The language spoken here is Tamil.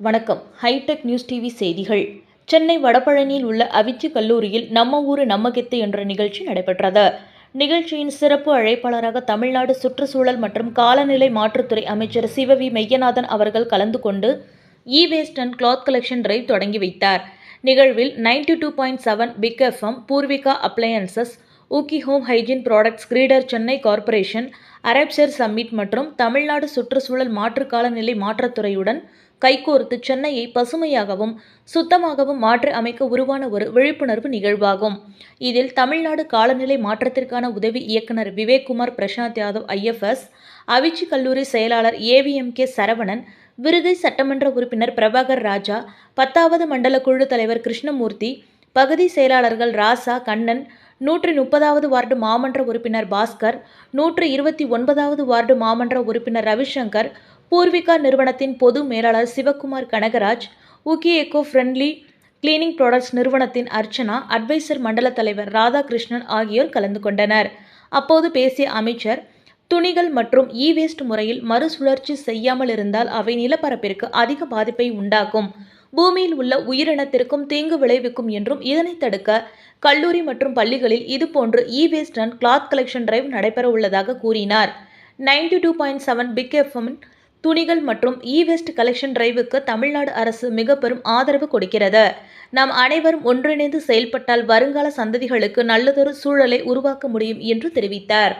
வணக்கம். ஹைடெக் நியூஸ் டிவி செய்திகள். சென்னை வடபழனியில் உள்ள அவிச்சி கல்லூரியில் நம்ம ஊரு நம்ம கெத்து என்ற நிகழ்ச்சி நடைபெற்றது. நிகழ்ச்சியின் சிறப்பு அழைப்பாளராக தமிழ்நாடு சுற்றுச்சூழல் மற்றும் காலநிலை மாற்றுத்துறை அமைச்சர் சிவவி மெய்யநாதன் அவர்கள் கலந்து கொண்டு E waste and cloth collection drive தொடங்கி வைத்தார். நிகழ்வில் ninety two point seven big FM Poorvika appliances ஊக்கி home hygiene products greater Chennai corporation அரப்சர் summit மற்றும் தமிழ்நாடு சுற்றுச்சூழல் மாற்று காலநிலை மாற்றத்துறையுடன் கைகோர்த்து சென்னையை பசுமையாகவும் சுத்தமாகவும் மாற்றி அமைக்க உருவான ஒரு விழிப்புணர்வு நிகழ்வாகும். இதில் தமிழ்நாடு காலநிலை மாற்றத்திற்கான உதவி இயக்குனர் விவேக்குமார் பிரசாந்த் யாதவ் ஐஎஃப்எஸ் அவிச்சி கல்லூரி செயலாளர் ஏவிஎம்கே சரவணன் விருதை சட்டமன்ற உறுப்பினர் பிரபாகர் ராஜா பத்தாவது மண்டல குழு தலைவர் கிருஷ்ணமூர்த்தி பகுதி செயலாளர்கள் ராசா கண்ணன் நூற்றி முப்பதாவது வார்டு மாமன்ற உறுப்பினர் பாஸ்கர் நூற்று இருபத்தி ஒன்பதாவது வார்டு மாமன்ற உறுப்பினர் ரவிசங்கர் பூர்விகா நிறுவனத்தின் பொது மேலாளர் Sivakumar Kanagaraj Ukhi eco friendly cleaning products நிறுவனத்தின் அர்ச்சனா அட்வைசர் மண்டல தலைவர் ராதாகிருஷ்ணன் ஆகியோர் கலந்து கொண்டனர். அப்போது பேசிய அமைச்சர் துணிகள் மற்றும் இ வேஸ்ட் முறையில் மறுசுழற்சி செய்யாமல் இருந்தால் அவை நிலப்பரப்பிற்கு அதிக பாதிப்பை உண்டாக்கும். பூமியில் உள்ள உயிரினத்திற்கும் தீங்கு விளைவிக்கும் என்றும் இதனை தடுக்க கல்லூரி மற்றும் பள்ளிகளில் இதுபோன்று E waste and cloth collection drive நடைபெற உள்ளதாக கூறினார். Ninety two point seven big FM துணிகள் மற்றும் இ வேஸ்ட் கலெக்ஷன் டிரைவுக்கு தமிழ்நாடு அரசு மிக பெரும் ஆதரவு கொடுக்கிறது. நாம் அனைவரும் ஒன்றிணைந்து செயல்பட்டால் வருங்கால சந்ததிகளுக்கு நல்லதொரு சூழலை உருவாக்க முடியும் என்று தெரிவித்தார்.